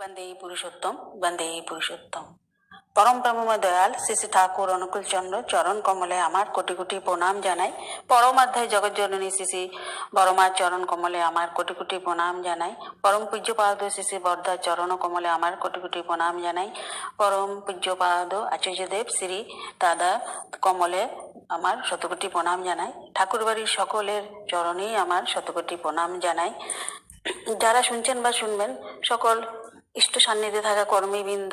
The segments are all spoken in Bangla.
বন্দে পুরুষোত্তম বন্দে পুরুষোত্তম। পরম প্রেমময় দয়াল শ্রী ঠাকুর অনুকূল চন্দ্র চরণ কমলে আমার কোটি কোটি প্রণাম জানাই। পরমাধ্যায় জগৎজননী শ্রী শ্রী বড়মার চরণ কমলে আমার কোটি কোটি প্রণাম জানাই। পরম পূজ্যপাদ শ্রী শ্রী বর্ধার চরণ কমলে আমার কোটি কোটি প্রণাম জানাই। পরম পূজ্যপাদ আচার্যদেব শ্রী দাদা কমলে আমার শতকোটি প্রণাম জানাই। ঠাকুরবাড়ির সকলের চরণেই আমার শতকোটি প্রণাম জানাই। যারা শুনছেন বা শুনবেন, সকল ইষ্ট সান্নিধ্যে থাকা কর্মীবৃন্দ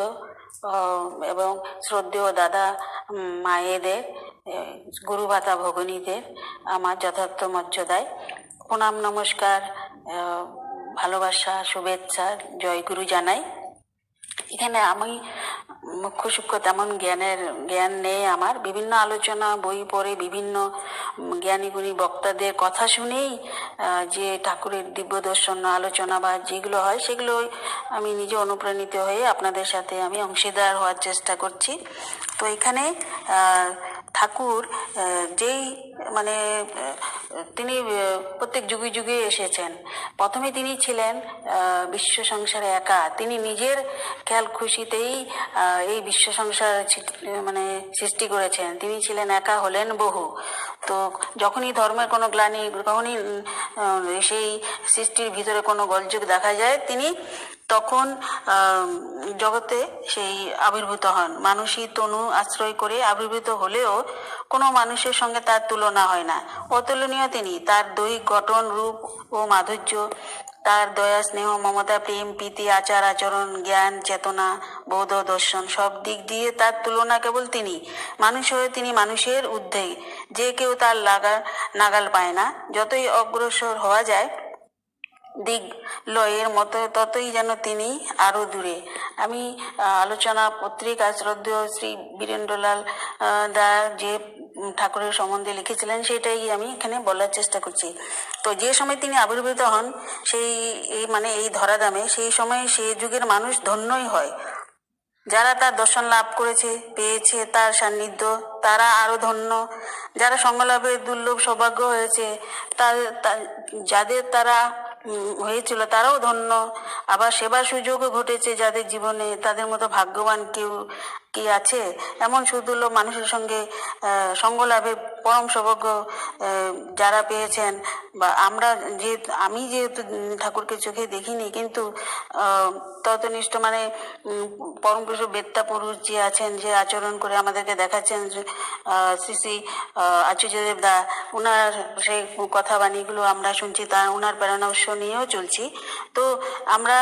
এবং শ্রদ্ধেয় দাদা মায়েদের গুরুভাতা গুরু ভাতা ভগিনীদের, আমার যথার্থ মর্যাদায় প্রণাম, নমস্কার ভালোবাসা, শুভেচ্ছা, জয়গুরু জানাই। এখানে আমি মুখ্য সূক্ষ্ম তেমন জ্ঞানের, জ্ঞান নেই আমার। বিভিন্ন আলোচনা, বই পড়ে বিভিন্ন জ্ঞানী গুণী বক্তাদের কথা শুনেই যে ঠাকুরের দিব্য দর্শন আলোচনা বা যেগুলো হয়, সেগুলো আমি নিজে অনুপ্রাণিত হয়ে আপনাদের সাথে আমি অংশীদার হওয়ার চেষ্টা করছি। তো এখানে ঠাকুর যেই মানে তিনি প্রত্যেক যুগে যুগে এসেছেন। প্রথমে তিনি ছিলেন বিশ্ব সংসারে একা। তিনি নিজের খেয়াল খুশিতেই এই বিশ্ব সংসার মানে সৃষ্টি করেছেন। তিনি ছিলেন একা হলেন বহু। তো যখনই ধর্মের কোনো গ্লানি আহ, সেই সৃষ্টির ভিতরে কোনো গোলযোগ দেখা যায় তিনি তখন জগতে সেই আবির্ভূত হন। মানুষই তনু আশ্রয় করে আবির্ভূত হলেও কোনো মানুষের সঙ্গে তার তুলনা হয় না। অতুলনীয় তিনি, তার দৈহিক গঠন, রূপ ও মাধুর্য, তার দয়া, স্নেহ, মমতা, প্রেম, প্রীতি, আচার, আচরণ, জ্ঞান, চেতনা বৌদ্ধ দর্শন সব দিক দিয়ে তার তুলনা কেবল তিনি। মানুষ হয়ে তিনি মানুষের ঊর্ধ্বে। যে কেউ তার লাগা, নাগাল পায় না। যতই অগ্রসর হওয়া যায়, দিক লয়ের মতো ততই যেন তিনি আরও দূরে। আমি আলোচনা পত্রিকা শ্রদ্ধেয় শ্রী বীরেন্দ্রলাল দা যে ঠাকুরের সম্বন্ধে লিখেছিলেন সেটাই আমি এখানে বলার চেষ্টা করছি। তো যে সময় তিনি আবির্ভূত হন, সেই এই মানে এই ধরাধামে, সেই সময় সেই যুগের মানুষ ধন্যই হয়। যারা তার দর্শন লাভ করেছে, পেয়েছে তার সান্নিধ্য, তারা আরও ধন্য। যারা সঙ্গলাভের দুর্লভ সৌভাগ্য হয়েছে, তার যাদের তারা হয়েছিল তারাও ধন্য। আবার সেবার সুযোগও ঘটেছে যাদের জীবনে, তাদের মতো ভাগ্যবান কেউ কি আছে? এমন সুদুর্লভ মানুষের সঙ্গে সঙ্গ লাভের পরম সৌভাগ্য যারা পেয়েছেন, বা আমরা যে, আমি যেহেতু ঠাকুরকে চোখে দেখিনি, কিন্তু ততনিষ্ঠ মানে পরম পুরুষ বেত্তা পুরুষ যে আছেন, যে আচরণ করে আমাদেরকে দেখাচ্ছেন শ্রী শ্রী আচার্যদেব দা ওনার সেই কথা বাণীগুলো আমরা শুনছি, তা ওনার প্রেরণা উৎস নিয়েও চলছি। তো আমরা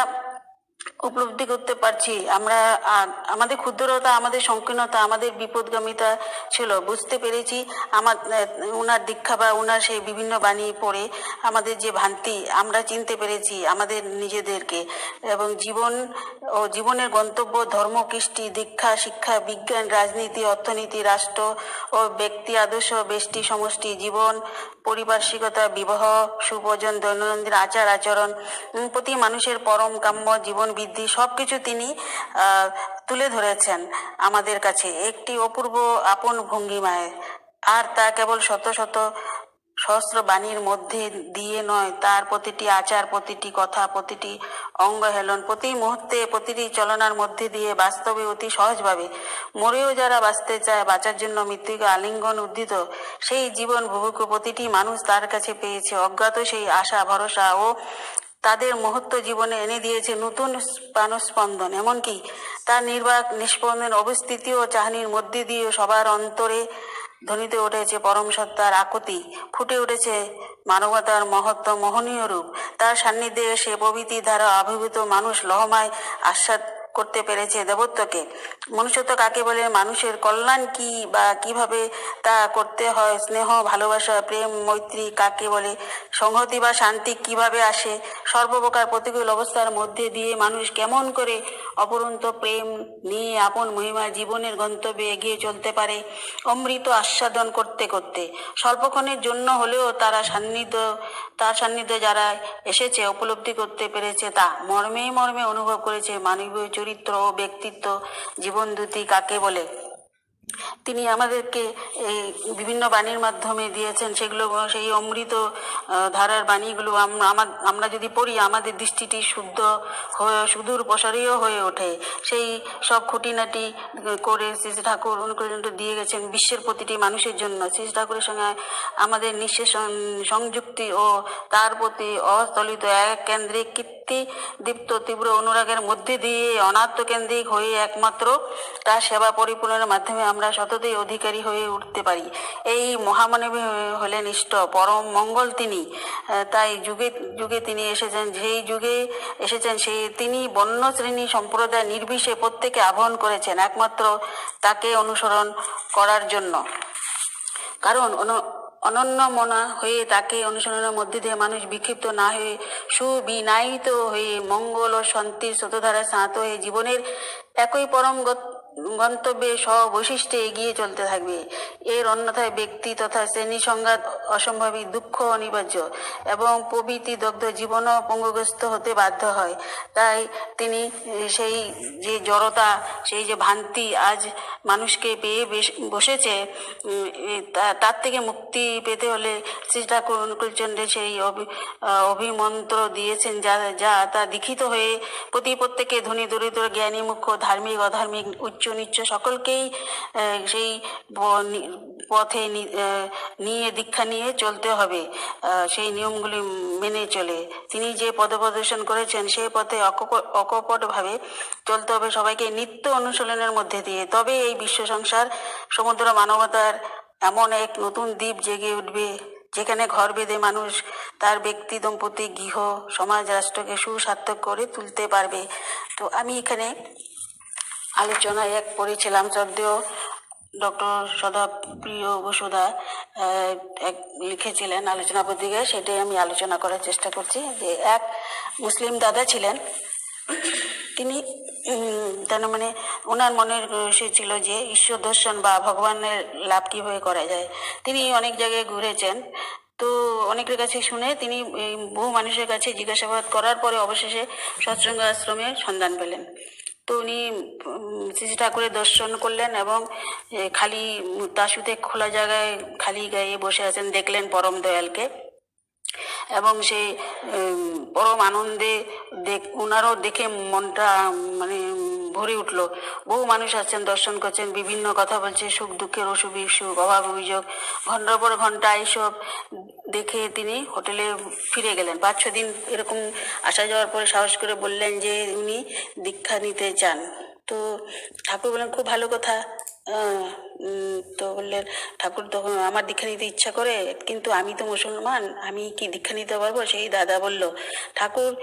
উপলব্ধি করতে পারছি। আমরা আমাদের ক্ষুদ্রতা, আমাদের সংকীর্ণতা, আমাদের বিপদগামিতা ছিল, বুঝতে পেরেছি। আমার ওনার দীক্ষা বা ওনার সেই বিভিন্ন বাণী পড়ে আমাদের যে ভ্রান্তি, আমরা চিনতে পেরেছি আমাদের নিজেদেরকে। এবং জীবন ও জীবনের গন্তব্য, ধর্ম, কৃষ্টি, দীক্ষা, শিক্ষা, বিজ্ঞান, রাজনীতি, অর্থনীতি, রাষ্ট্র ও ব্যক্তি, আদর্শ, বেষ্টি, সমষ্টি, জীবন, পরিপার্শ্বিকতা, বিবাহ, সুভোজন, দৈনন্দিন আচার আচরণ প্রতি মানুষের পরম কাম্য জীবন বৃদ্ধি সবকিছু তিনি তুলে ধরেছেন আমাদের কাছে। একটি অপূর্ব আপন ভঙ্গিমায়। আর তা কেবল শত শত সহস্র বাণীর মধ্যে দিয়ে নয়, তার প্রতিটি আচার, প্রতিটি কথা, প্রতিটি অঙ্গ হেলন প্রতি মুহূর্তে, প্রতিটি চলনার মধ্যে দিয়ে বাস্তবে অতি সহজভাবে। মরেও যারা বাঁচতে চায়, বাঁচার জন্য মৃত্যুকে আলিঙ্গন উদ্দিত সেই জীবন ভুবুক প্রতিটি মানুষ তার কাছে পেয়েছে। অজ্ঞাত সেই আশা, ভরসা ও তাদের মহত্ব জীবনে এনে দিয়েছে নতুন প্রাণস্পন্দন। এমনকি তার নির্বাক নিষ্পন্দন অবস্থিতি ও চাহনির মধ্যে দিয়ে সবার অন্তরে ধ্বনিতে উঠেছে পরম সত্তার আকুতি। ফুটে উঠেছে মানবতার মহত্ব মোহনীয় রূপ। তার সান্নিধ্যে সে প্রভৃতি দ্বারা আবির্ভূত মানুষ লহমায় আস্বাদ করতে পেরেছে দেবত্বকে মনুষ্যত্ব কাকে বলে? মানুষের কল্যাণ কি বা কীভাবে তা করতে হয়? স্নেহ, ভালোবাসা, প্রেম, মৈত্রী কাকে বলে? সংহতি বা শান্তি কীভাবে আসে? সর্বপ্রকার প্রতিকূল অবস্থার মধ্যে দিয়ে মানুষ কেমন করে অপরন্ত প্রেম নিয়ে আপন মহিমা জীবনের গন্তব্যে এগিয়ে চলতে পারে? অমৃত আস্বাদন করতে করতে। স্বল্পক্ষণের জন্য হলেও তারা সান্নিধ্য, তার সান্নিধ্যে যারা এসেছে, উপলব্ধি করতে পেরেছে তা। মর্মে মর্মে অনুভব করেছে মানবীয় চরিত্র ও ব্যক্তিত্ব জীবন দুটি কাকে বলে? তিনি আমাদেরকে এই বিভিন্ন বাণীর মাধ্যমে দিয়েছেন, সেগুলো সেই অমৃত ধারার বাণীগুলো আমরা যদি পড়ি, আমাদের দৃষ্টিটি শুদ্ধ হয়ে, সুদূর প্রসারীয় হয়ে ওঠে। সেই সব খুঁটিনাটি করে শ্রী ঠাকুর অনুপ্রেরণা দিয়ে গেছেন বিশ্বের প্রতিটি মানুষের জন্য। শ্রী শ্রী ঠাকুরের সঙ্গে আমাদের নিঃশেষ সংযুক্তি ও তার প্রতি অস্থলিত এক কেন্দ্রিক কীর্তি দীপ্ত তীব্র অনুরাগের মধ্যে দিয়ে অনাত্মকেন্দ্রিক হয়ে একমাত্র তার সেবা পরিপূরণের মাধ্যমে আমরা সততই অধিকারী হয়ে উঠতে পারি। এই মহামানবী হলেন ইষ্ট, পরম মঙ্গল তিনি। তাই যুগে যুগে তিনি এসেছেন, যেই যুগে এসেছেন সেই তিনি বন্য শ্রেণি সম্প্রদায় নির্বিশে প্রত্যেকে আহ্বান করেছেন, একমাত্র তাকে অনুসরণ করার জন্য। কারণ অন- অনন্য মনা হয়ে তাকে অনুসরণের মধ্যে দিয়ে মানুষ বিক্ষিপ্ত না হয়ে সুবিনায়িত হয়ে মঙ্গল ও শান্তির স্রোতধারা শান্ত হয়ে জীবনের একই পরম গত- গন্তব্যে স্ববৈশিষ্ট্যে এগিয়ে চলতে থাকবে। এর অন্যথায় ব্যক্তি তথা শ্রেণি সংঘাত, অসম্ভাবী দুঃখ অনিবার্য এবং প্রভৃতি দগ্ধ জীবনও পঙ্গুগ্রস্ত হতে বাধ্য হয়। তাই তিনি সেই যে জড়তা, সেই যে ভ্রান্তি আজ মানুষকে পেয়ে বসেছে তার থেকে মুক্তি পেতে হলে শ্রী ঠাকুর অনুকূলচন্দ্রের সেই অভি অভিমন্ত্র দিয়েছেন যা যা তা দীক্ষিত হয়ে প্রতি প্রত্যেকে ধনী, দরিদ্র, জ্ঞানী মুখ্য ধার্মিক, অধার্মিক, উচ্চ নিচ্চ সকলকেই সেই পথে নিয়ে দীক্ষা নিয়ে চলতে হবে সেই নিয়মগুলি মেনে চলে। তিনি যে পদপ্রদর্শন করেছেন সেই পথে অকপ- অকপটভাবে চলতে হবে, সবাইকে নিত্য অনুশীলনের মধ্যে দিয়ে। তবে এই বিশ্ব সংসার, সমুদ্র মানবতার এমন এক নতুন দ্বীপ জেগে উঠবে, যেখানে ঘর বেঁধে মানুষ তার ব্যক্তি দম্পতি গৃহ, সমাজ, রাষ্ট্রকে সুসার্থক করে তুলতে পারবে। তো আমি এখানে আলোচনায় এক পড়েছিলাম শ্রদ্ধেয় ডক্টর সদাপ্রিয় আহ, এক লিখেছিলেন আলোচনা পত্রিকায় সেটাই আমি আলোচনা করার চেষ্টা করছি যে এক মুসলিম দাদা ছিলেন তিনি তার মানে ওনার মনের সে ছিল যে ঈশ্বর দর্শন বা ভগবানের লাভ কীভাবে করা যায়। তিনি অনেক জায়গায় ঘুরেছেন তো অনেকের কাছে শুনে তিনি বহু মানুষের কাছে জিজ্ঞাসাবাদ করার পরে অবশেষে সৎসঙ্গ আশ্রমের সন্ধান পেলেন। তো উনি শ্রী ঠাকুরের দর্শন করলেন এবং খালি তাসুতে খোলা জায়গায় খালি গায়ে বসে আছেন, দেখলেন পরম দয়ালকে। এবং সেই পরম আনন্দে দেখ ওনারও দেখে মনটা মানে ভরে উঠল। বহু মানুষ আছেন দর্শন করছেন, বিভিন্ন কথা বলছে, সুখ, দুঃখের অসুখ, বিসুখ, অভাব, অভিযোগ। ঘণ্টার পর ঘণ্টা এইসব দেখে তিনি হোটেলে ফিরে গেলেন। পাঁচ, ছ দিন এরকম আসা যাওয়ার পরে সাহস করে বললেন যে, উনি দীক্ষা নিতে চান। তো ঠাকুর বললেন, খুব ভালো কথা। তো বললেন ঠাকুর তখন আমার দীক্ষা নিতে ইচ্ছা করে, কিন্তু আমি তো মুসলমান, আমি কি দীক্ষা নিতে পারব? সেই দাদা বলল, ঠাকুর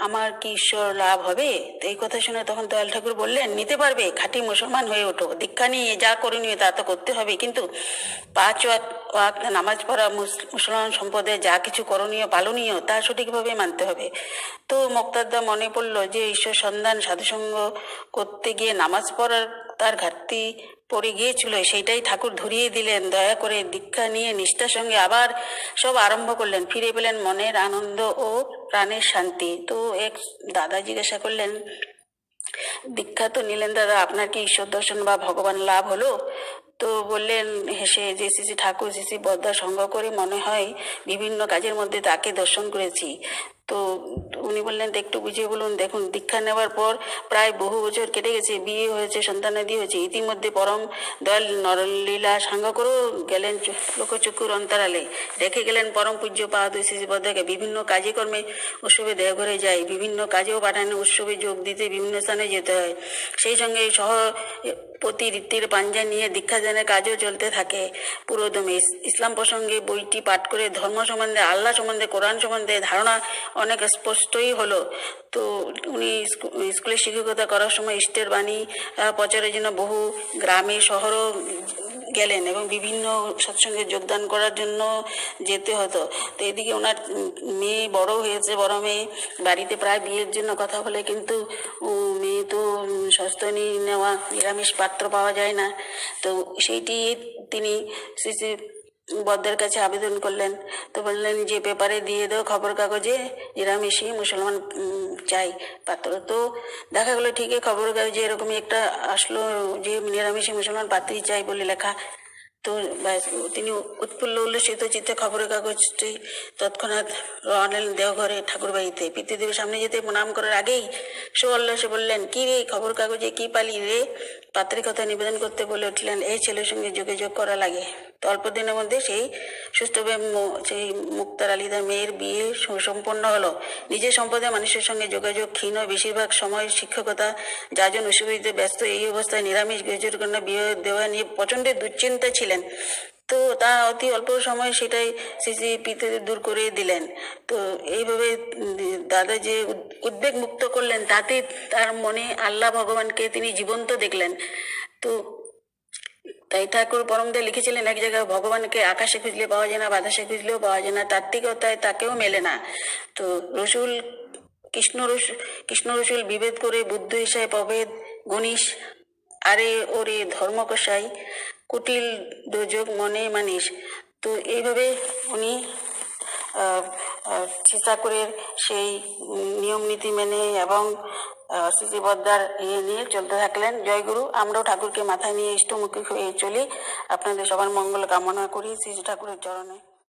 আমার কি ঈশ্বর লাভ হবে? তো এই কথা শুনে তখন দয়াল ঠাকুর বললেন, নিতে পারবে, খাঁটি মুসলমান হয়ে ওঠো, দীক্ষা নিয়ে যা করণীয় তা তো করতে হবে, কিন্তু পাঁচ ওয়াক্ত নামাজ পড়া মুস- মুসলমান সম্প্রদায়ে যা কিছু করণীয়, পালনীয়, তা সঠিকভাবে মানতে হবে। তো মোক্তারদা মনে পড়ল যে, ঈশ্বর সন্ধান, সাধুসঙ্গ করতে গিয়ে নামাজ পড়ার তার ঘাটতি পড়ে গিয়েছিল, সেইটাই ঠাকুর ধরিয়ে দিলেন। দয়া করে দীক্ষা নিয়ে নিষ্ঠার সঙ্গে আবার সব আরম্ভ করলেন। ফিরে পেলেন মনের আনন্দ ও প্রাণের শান্তি। তো এক দাদা জিজ্ঞাসা করলেন দীক্ষা তো নিলেন দাদা, আপনার কি ঈশ্বর দর্শন বা ভগবান লাভ হলো? তো বললেন, হেসে যে শ্রী ঠাকুর শ্রী বদ্দা সংগ্রহ করে মনে হয় বিভিন্ন কাজের মধ্যে তাকে দর্শন করেছি। তো উনি বললেন, "তো একটু বুঝিয়ে বলুন, দেখুন, দীক্ষা নেওয়ার পর প্রায় বহু বছর কেটে গেছে, বিয়ে হয়েছে, সন্তানাদি হয়েছে, ইতিমধ্যে পরম দয়াল নরলীলা সাঙ্গ করেও গেলেন লোকচক্ষুর অন্তরালে। রেখে গেলেন পরম পূজ্য পাহাদুর শ্রী বদ্দাকে বিভিন্ন কাজে কর্মে উৎসবে দেহঘরে যায়, বিভিন্ন কাজেও পাঠানো উৎসবে যোগ দিতে, বিভিন্ন স্থানে যেতে হয় সেই সঙ্গে সহ প্রতি রীতির পাঞ্জা নিয়ে দীক্ষাদানের কাজও চলতে থাকে। পুরোদমে ইসলাম প্রসঙ্গে বইটি পাঠ করে ধর্ম সম্বন্ধে, আল্লাহ সম্বন্ধে, কোরআন সম্বন্ধে ধারণা অনেক স্পষ্টই হলো। তো উনি স্কুলে শিক্ষকতা করার সময় ইষ্টের বাণী প্রচারের জন্য বহু গ্রামে, শহরও গেলেন এবং বিভিন্ন সৎসঙ্গে যোগদান করার জন্য যেতে হতো। তো এদিকে ওনার মেয়ে বড় হয়েছে, বড় মেয়ে, বাড়িতে প্রায় বিয়ের জন্য কথা বলে, কিন্তু উম, মেয়ে তো সস্তনী নেওয়া নিরামিষ পাত্র পাওয়া যায় না তো সেইটি তিনি শ্রী শ্রী বদ্দের কাছে আবেদন করলেন। তো বললেন যে পেপারে দিয়ে দাও খবর কাগজে নিরামিষই মুসলমান চাই পাত্র। তো দেখা গেলো ঠিকই খবর কাগজে এরকমই একটা আসলো যে নিরামিষই মুসলমান পাত্রী চাই বলে লেখা। তো তিনি উৎফুল্ল, উল্লসিত, চিত্তে খবরের কাগজটি তৎক্ষণাৎ দিলেন দেওঘরে ঠাকুরবাড়িতে পিতৃদেবের সামনে যেতে প্রণাম করার আগেই সে উল্লাসে বললেন, কি রে খবর কাগজে কি পালি রে? পাত্রের কথা নিবেদন করতে বলে উঠলেন, এই ছেলের সঙ্গে যোগাযোগ করা লাগে। তো অল্প দিনের মধ্যে সেই সুস্থভাবে সেই মুক্তার আলীদার মেয়ের বিয়ে সম্পন্ন হলো। নিজের সম্পদে মানুষের সঙ্গে যোগাযোগ ক্ষীণ, বেশিরভাগ সময় শিক্ষকতা যাজন অসুবিধে ব্যস্ত, এই অবস্থায় নিরামিষ গৃহজোর কন্যা বিয়ে দেওয়া নিয়ে প্রচণ্ড দুশ্চিন্তা ছিলেন তো তা অতি অল্প সময় সেটাই সিসি পিতে দূর করে দিলেন। তো এইভাবে দাদা যে উদ- উদ্বেগ মুক্ত করলেন, তাতে তার মনে আল্লাহ ভগবানকে তিনি জীবন্ত দেখলেন। তো তাই ঠাকুর পরমদে লিখেছিলেন, এক জায়গায় ভগবানকে আকাশে খুঁজলে পাওয়া যায় না, বাতাসে খুঁজলেও পাওয়া যায় না তাত্ত্বিকতায় তাকেও মেলে না। তো রসুল, কৃষ্ণ রস, কৃষ্ণ রসুল বিভেদ করে বুদ্ধ হিসাবে প্রভেদ গণিস আরে ওরে ধর্মকষাই কুটিল দুর্যোগ মনে মানিস। তো এইভাবে উনি ঠাকুরের সেই নিয়ম নীতি মেনে এবং সিসি বদ্দার ইয়ে নিয়ে চলতে থাকলেন। জয়গুরু আমরাও ঠাকুরকে মাথায় নিয়ে ইষ্টমুখী হয়ে চলি। আপনাদের সবার মঙ্গল কামনা করি। শ্রী ঠাকুরের চরণে।